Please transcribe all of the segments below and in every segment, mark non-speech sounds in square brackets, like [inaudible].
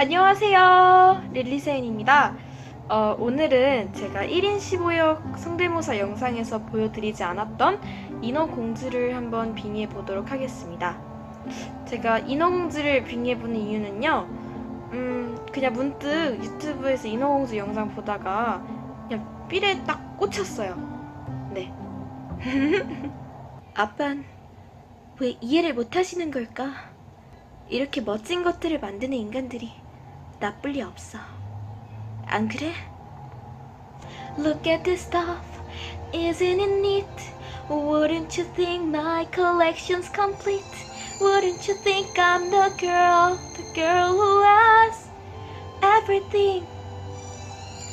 안녕하세요. 릴리세인입니다. 어, 오늘은 제가 1인 15역 성대모사 영상에서 보여드리지 않았던 인어공주를 한번 빙의해 보도록 하겠습니다. 제가 인어공주를 빙의해 보는 이유는요, 음, 그냥 문득 유튜브에서 인어공주 영상 보다가 그냥 삘에 딱 꽂혔어요. 네. [laughs] 아빤 왜 이해를 못 하시는 걸까? 이렇게 멋진 것들을 만드는 인간들이 나쁠 리 없어. 안 그래? Look at this stuff, isn't it neat? Wouldn't you think my collection's complete? Wouldn't you think I'm the girl, the girl who has everything?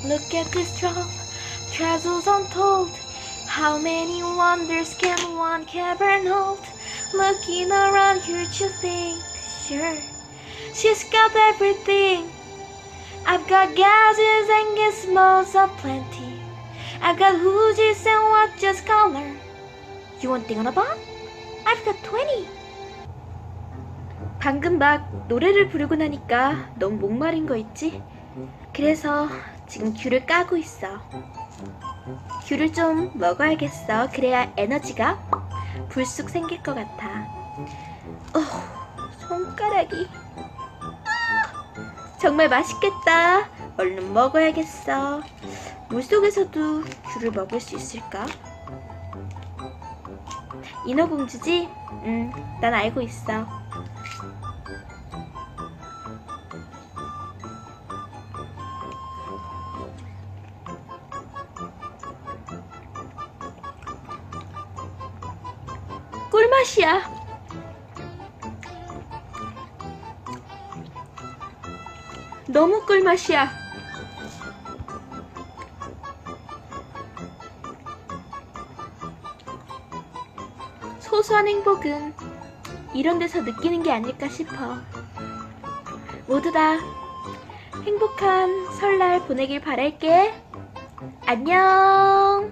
Look at this drop, treasures untold. How many wonders can one cavern hold? Looking around here, you think, sure, she's got everything. I've got gadgets and gizmos aplenty. I've got hoodies and watches color. You want thing on a bomb? I've got 20. 방금 막 노래를 부르고 나니까 너무 목마른 거 있지? 그래서 지금 귤을 까고 있어. 귤을 좀 먹어야겠어. 그래야 에너지가 불쑥 생길 것 같아. 어, 손가락이. 아, 정말 맛있겠다. 얼른 먹어야겠어. 물속에서도 귤을 먹을 수 있을까? 인어공주지? 응, 난 알고 있어. 꿀맛이야. 너무 꿀맛이야. 소소한 행복은 이런 데서 느끼는 게 아닐까 싶어. 모두 다 행복한 설날 보내길 바랄게. 안녕.